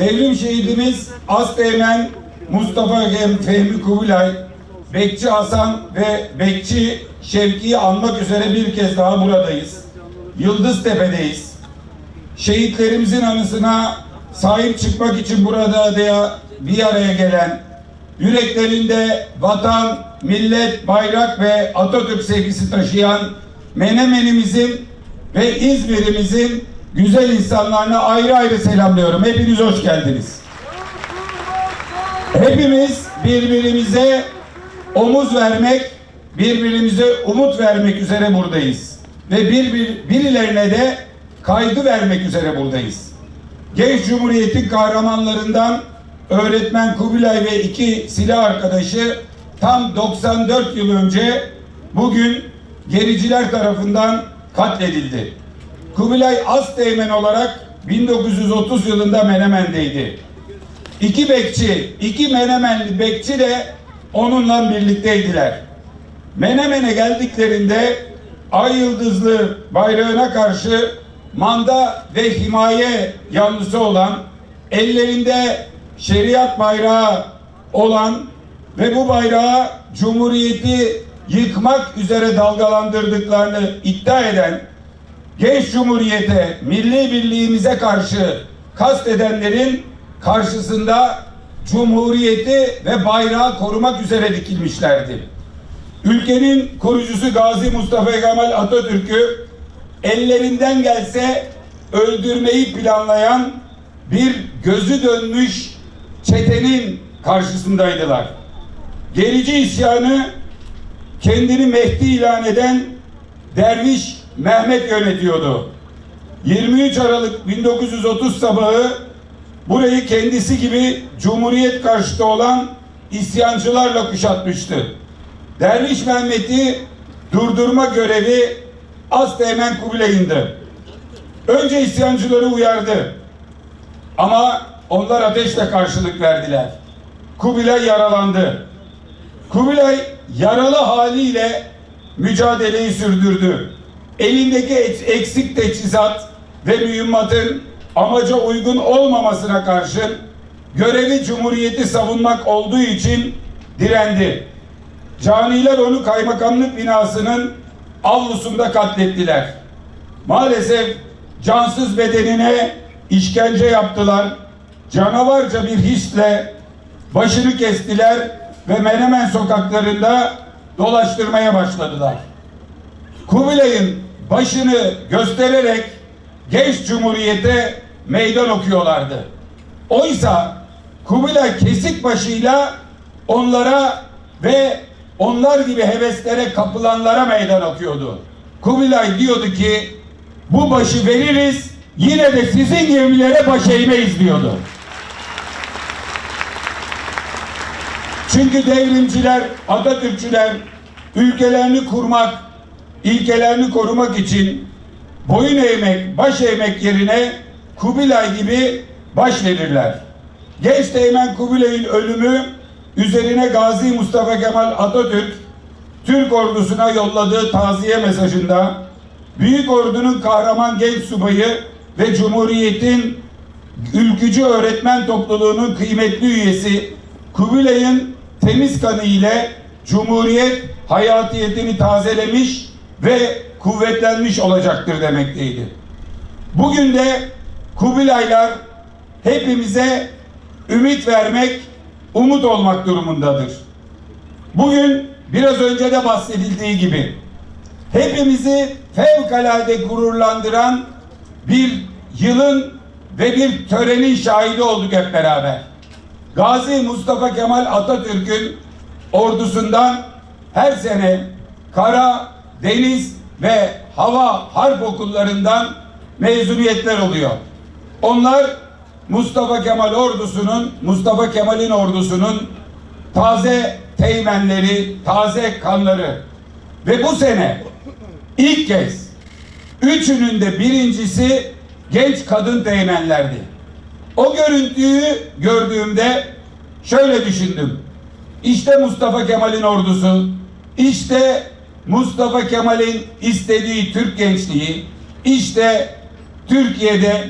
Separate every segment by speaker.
Speaker 1: Devrim şehidimiz Asteğmen Mustafa Gem Fehmi Kubilay, Bekçi Hasan ve Bekçi Şevki'yi anmak üzere bir kez daha buradayız. Yıldıztepe'deyiz. Şehitlerimizin anısına sahip çıkmak için burada da bir araya gelen, yüreklerinde vatan, millet, bayrak ve Atatürk sevgisi taşıyan Menemenimizin ve İzmir'imizin güzel insanlarına ayrı ayrı selamlıyorum. Hepiniz hoş geldiniz. Hepimiz birbirimize omuz vermek, birbirimize umut vermek üzere buradayız. Ve bir, bir, birilerine de kaygı vermek üzere buradayız. Genç Cumhuriyet'in kahramanlarından öğretmen Kubilay ve iki silah arkadaşı tam 94 yıl önce bugün gericiler tarafından katledildi. Kubilay Asteğmen olarak 1930 yılında Menemen'deydi. İki bekçi, iki Menemenli bekçi de onunla birlikteydiler. Menemen'e geldiklerinde ay yıldızlı bayrağına karşı manda ve himaye yanlısı olan, ellerinde şeriat bayrağı olan ve bu bayrağı Cumhuriyeti yıkmak üzere dalgalandırdıklarını iddia eden genç cumhuriyete, milli birliğimize karşı kastedenlerin karşısında cumhuriyeti ve bayrağı korumak üzere dikilmişlerdi. Ülkenin kurucusu Gazi Mustafa Kemal Atatürk'ü ellerinden gelse öldürmeyi planlayan bir gözü dönmüş çetenin karşısındaydılar. Gerici isyanı kendini Mehdi ilan eden Derviş Mehmet yönetiyordu. 23 Aralık 1930 sabahı burayı kendisi gibi Cumhuriyet karşıtı olan isyancılarla kuşatmıştı. Derviş Mehmet'i durdurma görevi Asteğmen Kubilay'ındı. Önce isyancıları uyardı. Ama onlar ateşle karşılık verdiler. Kubilay yaralandı. Kubilay yaralı haliyle mücadeleyi sürdürdü. Elindeki eksik teçhizat ve mühimmatın amaca uygun olmamasına karşın görevi cumhuriyeti savunmak olduğu için direndi. Caniler onu kaymakamlık binasının avlusunda katlettiler. Maalesef cansız bedenine işkence yaptılar. Canavarca bir hisle başını kestiler ve Menemen sokaklarında dolaştırmaya başladılar. Kubilay'ın başını göstererek genç cumhuriyete meydan okuyorlardı. Oysa Kubilay kesik başıyla onlara ve onlar gibi heveslere kapılanlara meydan okuyordu. Kubilay diyordu ki bu başı veririz yine de sizin gemilere baş eğmeyiz diyordu. Çünkü devrimciler, Atatürkçüler ülkelerini kurmak, ilkelerini korumak için boyun eğmek, baş eğmek yerine Kubilay gibi baş verirler. Genç Teğmen Kubilay'ın ölümü üzerine Gazi Mustafa Kemal Atatürk Türk ordusuna yolladığı taziye mesajında Büyük Ordu'nun kahraman genç subayı ve Cumhuriyet'in ülkücü öğretmen topluluğunun kıymetli üyesi Kubilay'ın temiz kanı ile Cumhuriyet hayatiyetini tazelemiş ve kuvvetlenmiş olacaktır demekteydi. Bugün de Kubilaylar hepimize ümit vermek, umut olmak durumundadır. Bugün biraz önce de bahsedildiği gibi hepimizi fevkalade gururlandıran bir yılın ve bir törenin şahidi olduk hep beraber. Gazi Mustafa Kemal Atatürk'ün ordusundan her sene kara, deniz ve hava harp okullarından mezuniyetler oluyor. Onlar Mustafa Kemal ordusunun, Mustafa Kemal'in ordusunun taze teğmenleri, taze kanları. Ve bu sene ilk kez üçünün de birincisi genç kadın teğmenlerdi. O görüntüyü gördüğümde şöyle düşündüm. İşte Mustafa Kemal'in ordusu, işte Mustafa Kemal'in istediği Türk gençliği, işte Türkiye'de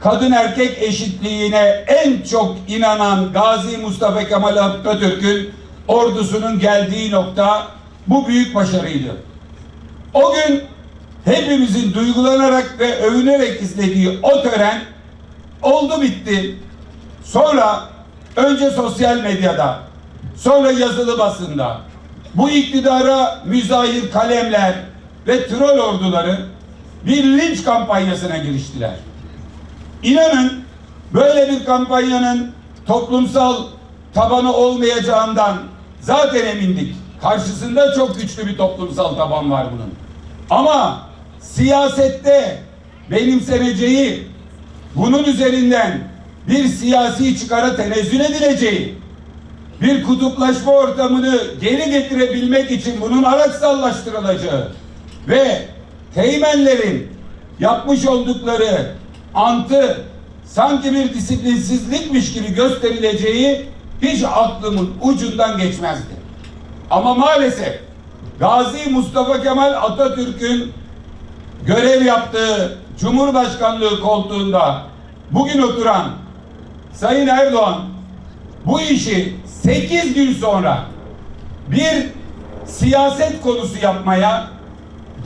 Speaker 1: kadın erkek eşitliğine en çok inanan Gazi Mustafa Kemal Atatürk'ün ordusunun geldiği nokta bu büyük başarıydı. O gün hepimizin duygulanarak ve övünerek izlediği o tören oldu bitti. Sonra önce sosyal medyada, sonra yazılı basında bu iktidara müzahir kalemler ve troll orduları bir linç kampanyasına giriştiler. İnanın böyle bir kampanyanın toplumsal tabanı olmayacağından zaten emindik. Karşısında çok güçlü bir toplumsal taban var bunun. Ama siyasette benimseneceği, bunun üzerinden bir siyasi çıkara tenezzül edileceği, bir kutuplaşma ortamını geri getirebilmek için bunun araçsallaştırılacağı ve teğmenlerin yapmış oldukları antı sanki bir disiplinsizlikmiş gibi gösterileceği hiç aklımın ucundan geçmezdi. Ama maalesef Gazi Mustafa Kemal Atatürk'ün görev yaptığı Cumhurbaşkanlığı koltuğunda bugün oturan Sayın Erdoğan bu işi 8 gün sonra bir siyaset konusu yapmaya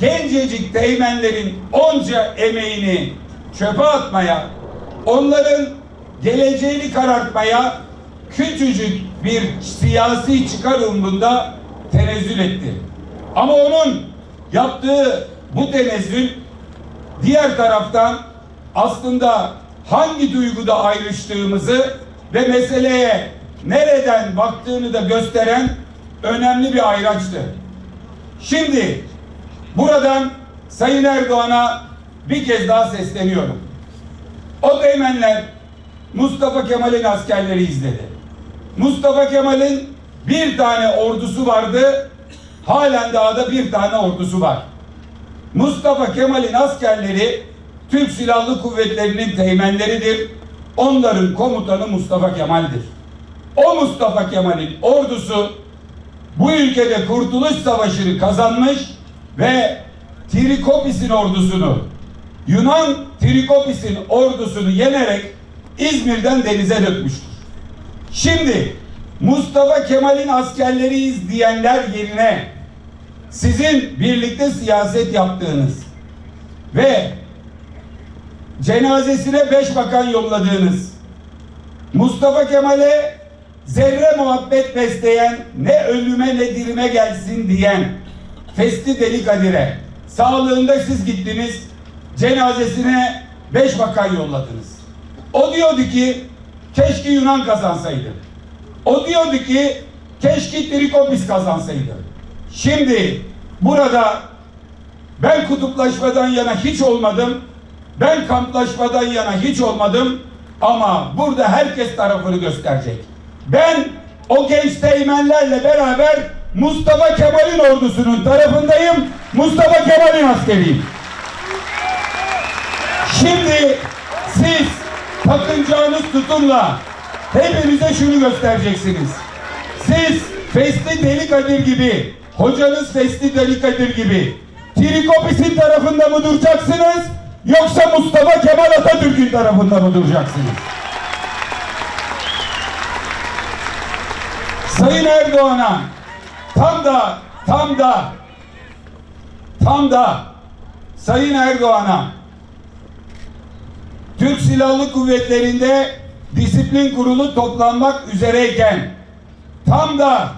Speaker 1: gencecik teğmenlerin onca emeğini çöpe atmaya onların geleceğini karartmaya küçücük bir siyasi çıkar umrunda tenezzül etti. Ama onun yaptığı bu tenezzül diğer taraftan aslında hangi duyguda ayrıştığımızı ve meseleye nereden baktığını da gösteren önemli bir ayraçtı. Şimdi buradan Sayın Erdoğan'a bir kez daha sesleniyorum. O teğmenler Mustafa Kemal'in askerleri izledi. Mustafa Kemal'in bir tane ordusu vardı. Halen daha da bir tane ordusu var. Mustafa Kemal'in askerleri Türk Silahlı Kuvvetleri'nin teğmenleridir. Onların komutanı Mustafa Kemal'dir. O Mustafa Kemal'in ordusu bu ülkede Kurtuluş Savaşı'nı kazanmış ve Trikopis'in ordusunu Yunan Trikopis'in ordusunu yenerek İzmir'den denize dökmüştür. Şimdi Mustafa Kemal'in askerleriyiz diyenler yerine sizin birlikte siyaset yaptığınız ve cenazesine beş bakan yolladığınız Mustafa Kemal'e zerre muhabbet besleyen ne ölüme ne dirime gelsin diyen Festi Deli Kadir'e sağlığında siz gittiniz cenazesine beş bakan yolladınız. O diyordu ki keşke Yunan kazansaydı. O diyordu ki keşke Trikopis kazansaydı. Şimdi burada ben kutuplaşmadan yana hiç olmadım. Ben kamplaşmadan yana hiç olmadım. Ama burada herkes tarafını gösterecek. Ben o genç teğmenlerle beraber Mustafa Kemal'in ordusunun tarafındayım. Mustafa Kemal'in askeriyim. Şimdi siz takınacağınız tutumla hepimize şunu göstereceksiniz. Siz Festi Deli Kadir gibi, hocanız Festi Deli Kadir gibi Trikopis'in tarafında mı duracaksınız yoksa Mustafa Kemal Atatürk'ün tarafında mı duracaksınız? Sayın Erdoğan'a tam da tam da tam da Sayın Erdoğan'a Türk Silahlı Kuvvetleri'nde disiplin kurulu toplanmak üzereyken tam da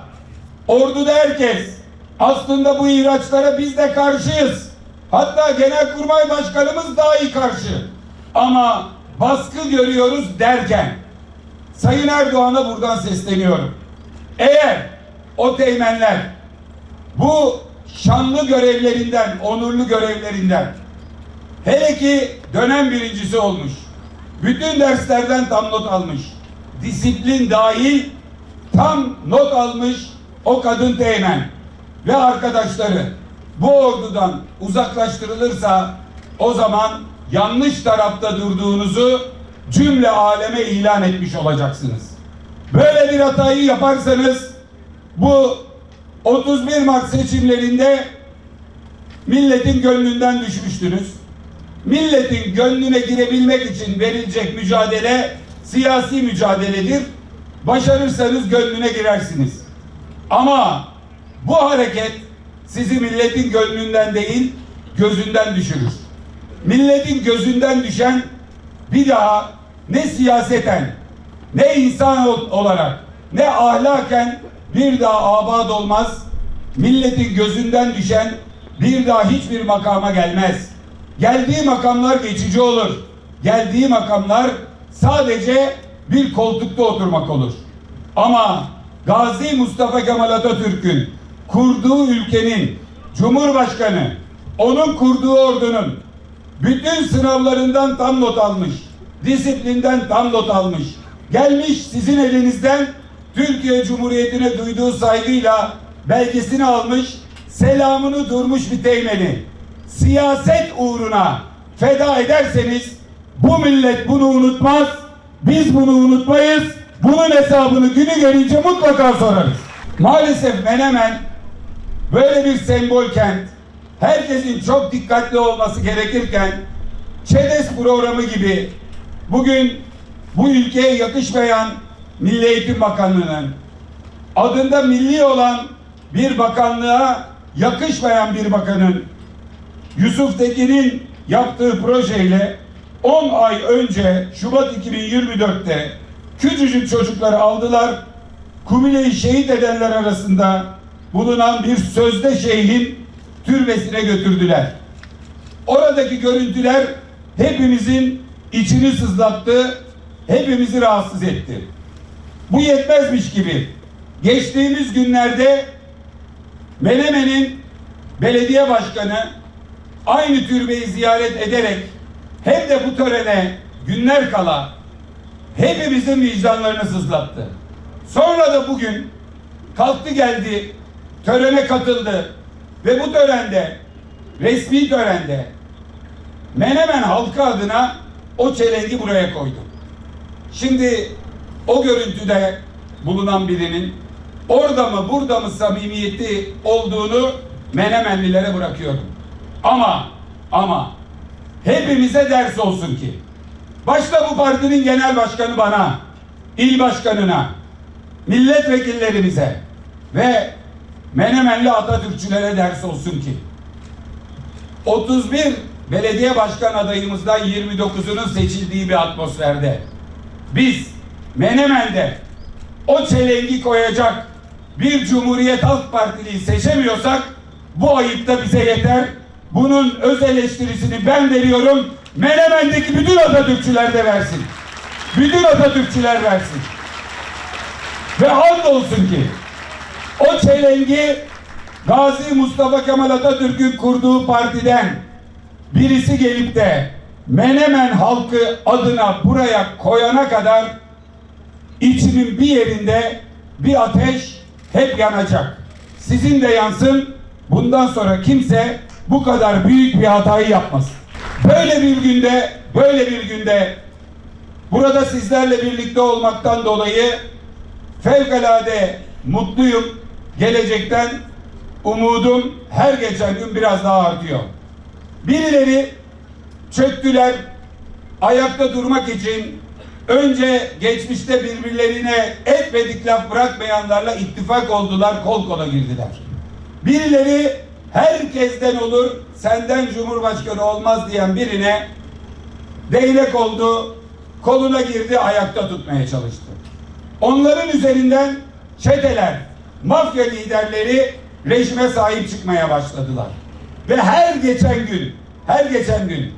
Speaker 1: orduda herkes aslında bu ihraçlara biz de karşıyız. Hatta Genelkurmay Başkanımız dahi karşı. Ama baskı görüyoruz derken Sayın Erdoğan'a buradan sesleniyorum. Eğer o teğmenler bu şanlı görevlerinden, onurlu görevlerinden hele ki dönem birincisi olmuş. Bütün derslerden tam not almış. Disiplin dahil tam not almış o kadın teğmen ve arkadaşları bu ordudan uzaklaştırılırsa o zaman yanlış tarafta durduğunuzu cümle aleme ilan etmiş olacaksınız. Böyle bir hatayı yaparsanız bu 31 Mart seçimlerinde milletin gönlünden düşmüştünüz. Milletin gönlüne girebilmek için verilecek mücadele siyasi mücadeledir. Başarırsanız gönlüne girersiniz. Ama bu hareket sizi milletin gönlünden değil, gözünden düşürür. Milletin gözünden düşen bir daha ne siyaseten, ne insan ol- olarak, ne ahlaken bir daha abad olmaz. Milletin gözünden düşen bir daha hiçbir makama gelmez. Geldiği makamlar geçici olur. Geldiği makamlar sadece bir koltukta oturmak olur. Ama Gazi Mustafa Kemal Atatürk'ün kurduğu ülkenin Cumhurbaşkanı, onun kurduğu ordunun bütün sınavlarından tam not almış, disiplinden tam not almış, gelmiş sizin elinizden Türkiye Cumhuriyeti'ne duyduğu saygıyla belgesini almış, selamını durmuş bir teğmeni siyaset uğruna feda ederseniz bu millet bunu unutmaz, biz bunu unutmayız, bunun hesabını günü gelince mutlaka sorarız. Maalesef Menemen böyle bir sembol kent, herkesin çok dikkatli olması gerekirken ÇEDES programı gibi bugün bu ülkeye yakışmayan Milli Eğitim Bakanlığı'nın adında milli olan bir bakanlığa yakışmayan bir bakanın Yusuf Tekin'in yaptığı projeyle 10 ay önce Şubat 2024'te küçücük çocukları aldılar. Kubile'yi şehit edenler arasında bulunan bir sözde şeyhin türbesine götürdüler. Oradaki görüntüler hepimizin içini sızlattı, hepimizi rahatsız etti. Bu yetmezmiş gibi geçtiğimiz günlerde Menemen'in belediye başkanı aynı türbeyi ziyaret ederek hem de bu törene günler kala hepimizin vicdanlarını sızlattı. Sonra da bugün kalktı geldi, törene katıldı ve bu törende, resmi törende Menemen halkı adına o çelengi buraya koydu. Şimdi o görüntüde bulunan birinin orada mı burada mı samimiyeti olduğunu Menemenlilere bırakıyorum. Ama ama hepimize ders olsun ki başta bu partinin genel başkanı bana, il başkanına, milletvekillerimize ve Menemenli Atatürkçülere ders olsun ki 31 belediye başkan adayımızdan 29'unun seçildiği bir atmosferde biz Menemen'de o çelengi koyacak bir Cumhuriyet Halk Partiliyi seçemiyorsak bu ayıp da bize yeter. Bunun öz eleştirisini ben veriyorum. Menemen'deki bütün Atatürkçüler de versin. Bütün Atatürkçüler versin. Ve olsun ki o çelengi Gazi Mustafa Kemal Atatürk'ün kurduğu partiden birisi gelip de Menemen halkı adına buraya koyana kadar içimin bir yerinde bir ateş hep yanacak. Sizin de yansın. Bundan sonra kimse bu kadar büyük bir hatayı yapmasın. Böyle bir günde, böyle bir günde burada sizlerle birlikte olmaktan dolayı fevkalade mutluyum. Gelecekten umudum her geçen gün biraz daha artıyor. Birileri çöktüler, ayakta durmak için önce geçmişte birbirlerine etmedik laf bırakmayanlarla ittifak oldular, kol kola girdiler. Birileri herkesten olur, senden cumhurbaşkanı olmaz diyen birine değnek oldu, koluna girdi, ayakta tutmaya çalıştı. Onların üzerinden çeteler, mafya liderleri rejime sahip çıkmaya başladılar. Ve her geçen gün, her geçen gün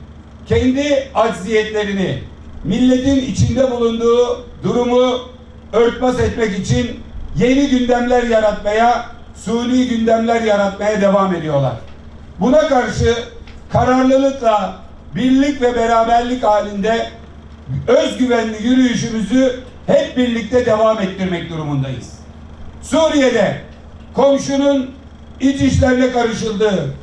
Speaker 1: kendi acziyetlerini, milletin içinde bulunduğu durumu örtbas etmek için yeni gündemler yaratmaya, suni gündemler yaratmaya devam ediyorlar. Buna karşı kararlılıkla, birlik ve beraberlik halinde özgüvenli yürüyüşümüzü hep birlikte devam ettirmek durumundayız. Suriye'de komşunun iç işlerine karışıldığı,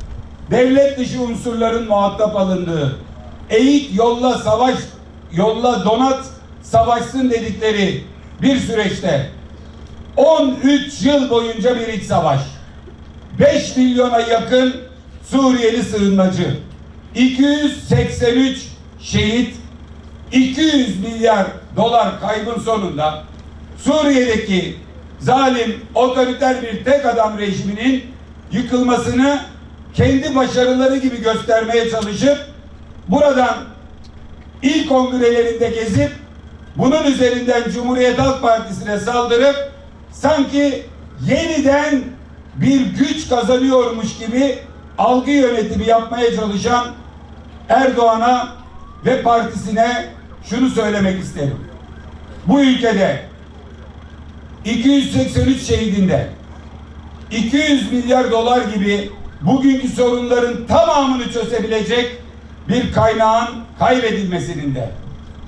Speaker 1: devlet dışı unsurların muhatap alındığı, eğit yolla savaş, yolla donat savaşsın dedikleri bir süreçte 13 yıl boyunca bir iç savaş. 5 milyona yakın Suriyeli sığınmacı. 283 şehit, 200 milyar dolar kaybın sonunda Suriye'deki zalim, otoriter bir tek adam rejiminin yıkılmasını kendi başarıları gibi göstermeye çalışıp buradan il kongrelerinde gezip bunun üzerinden Cumhuriyet Halk Partisi'ne saldırıp sanki yeniden bir güç kazanıyormuş gibi algı yönetimi yapmaya çalışan Erdoğan'a ve partisine şunu söylemek isterim. Bu ülkede 283 şehidinde 200 milyar dolar gibi bugünkü sorunların tamamını çözebilecek bir kaynağın kaybedilmesinin de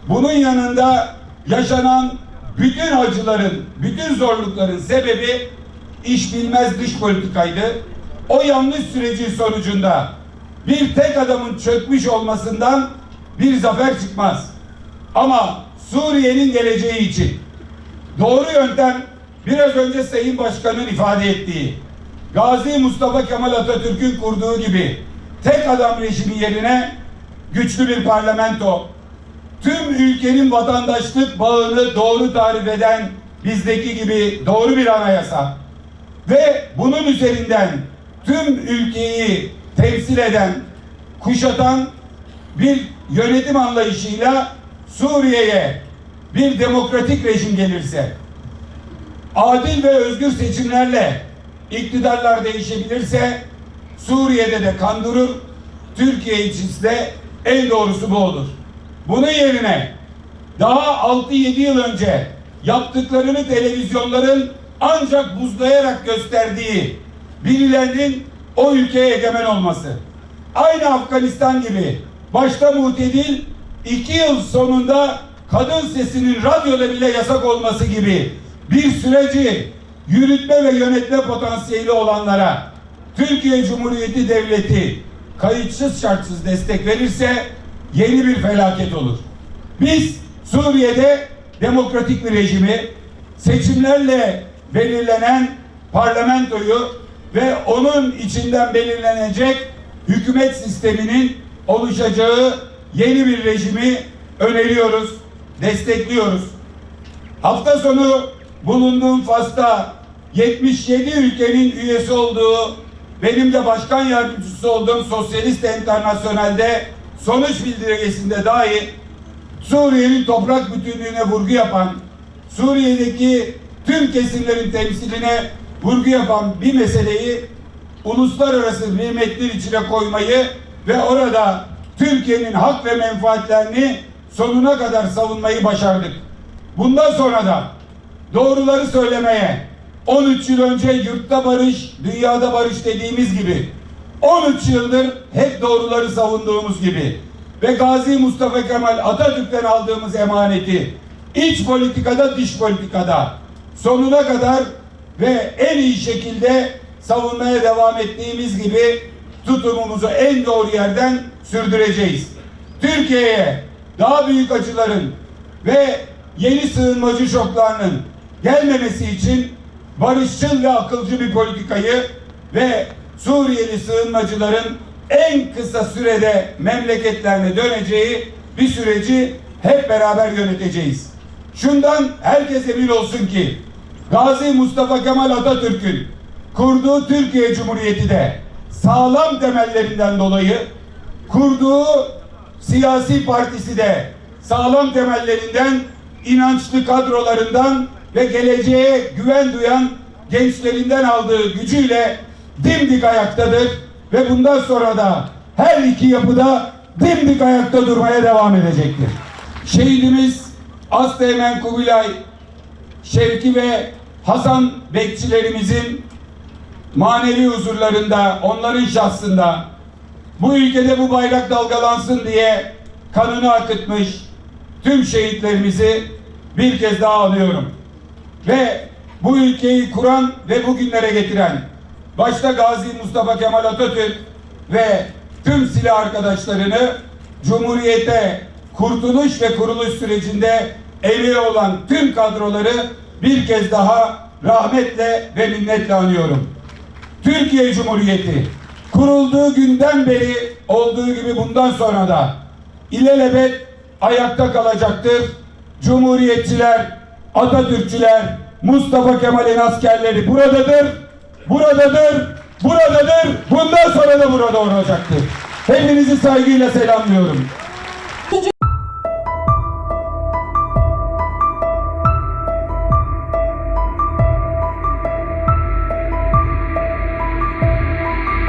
Speaker 1: bunun yanında yaşanan bütün acıların, bütün zorlukların sebebi iş bilmez dış politikaydı. O yanlış sürecin sonucunda bir tek adamın çökmüş olmasından bir zafer çıkmaz. Ama Suriye'nin geleceği için doğru yöntem biraz önce Sayın Başkan'ın ifade ettiği Gazi Mustafa Kemal Atatürk'ün kurduğu gibi tek adam rejimi yerine güçlü bir parlamento, tüm ülkenin vatandaşlık bağını doğru tarif eden bizdeki gibi doğru bir anayasa. Ve bunun üzerinden tüm ülkeyi temsil eden, kuşatan bir yönetim anlayışıyla Suriye'ye bir demokratik rejim gelirse, adil ve özgür seçimlerle iktidarlar değişebilirse Suriye'de de kan durur, Türkiye için de en doğrusu bu olur. Bunun yerine daha 6-7 yıl önce yaptıklarını televizyonların ancak buzlayarak gösterdiği birilerinin o ülkeye egemen olması. Aynı Afganistan gibi başta mutedil iki yıl sonunda kadın sesinin radyoda bile yasak olması gibi bir süreci yürütme ve yönetme potansiyeli olanlara Türkiye Cumhuriyeti Devleti kayıtsız şartsız destek verirse yeni bir felaket olur. Biz Suriye'de demokratik bir rejimi seçimlerle belirlenen parlamentoyu ve onun içinden belirlenecek hükümet sisteminin oluşacağı yeni bir rejimi öneriyoruz, destekliyoruz. Hafta sonu bulunduğum Fas'ta 77 ülkenin üyesi olduğu, benim de başkan yardımcısı olduğum Sosyalist Enternasyonel'de sonuç bildirgesinde dahi Suriye'nin toprak bütünlüğüne vurgu yapan, Suriye'deki tüm kesimlerin temsiline vurgu yapan bir meseleyi uluslararası metnin içine koymayı ve orada Türkiye'nin hak ve menfaatlerini sonuna kadar savunmayı başardık. Bundan sonra da doğruları söylemeye 13 yıl önce yurtta barış, dünyada barış dediğimiz gibi 13 yıldır hep doğruları savunduğumuz gibi ve Gazi Mustafa Kemal Atatürk'ten aldığımız emaneti iç politikada dış politikada sonuna kadar ve en iyi şekilde savunmaya devam ettiğimiz gibi tutumumuzu en doğru yerden sürdüreceğiz. Türkiye'ye daha büyük acıların ve yeni sığınmacı şoklarının gelmemesi için barışçıl ve akılcı bir politikayı ve Suriyeli sığınmacıların en kısa sürede memleketlerine döneceği bir süreci hep beraber yöneteceğiz. Şundan herkes emin olsun ki Gazi Mustafa Kemal Atatürk'ün kurduğu Türkiye Cumhuriyeti de sağlam temellerinden dolayı kurduğu siyasi partisi de sağlam temellerinden inançlı kadrolarından ve geleceğe güven duyan gençlerinden aldığı gücüyle dimdik ayaktadır ve bundan sonra da her iki yapıda dimdik ayakta durmaya devam edecektir. Şehidimiz Asteğmen Kubilay, Şevki ve Hasan bekçilerimizin manevi huzurlarında, onların şahsında bu ülkede bu bayrak dalgalansın diye kanını akıtmış tüm şehitlerimizi bir kez daha anıyorum. Ve bu ülkeyi kuran ve bugünlere getiren başta Gazi Mustafa Kemal Atatürk ve tüm silah arkadaşlarını Cumhuriyete kurtuluş ve kuruluş sürecinde emeği olan tüm kadroları bir kez daha rahmetle ve minnetle anıyorum. Türkiye Cumhuriyeti kurulduğu günden beri olduğu gibi bundan sonra da ilelebet ayakta kalacaktır. Cumhuriyetçiler, Atatürkçüler, Mustafa Kemal'in askerleri buradadır. Buradadır. Buradadır. Bundan sonra da burada olacaktır. Hepinizi saygıyla selamlıyorum.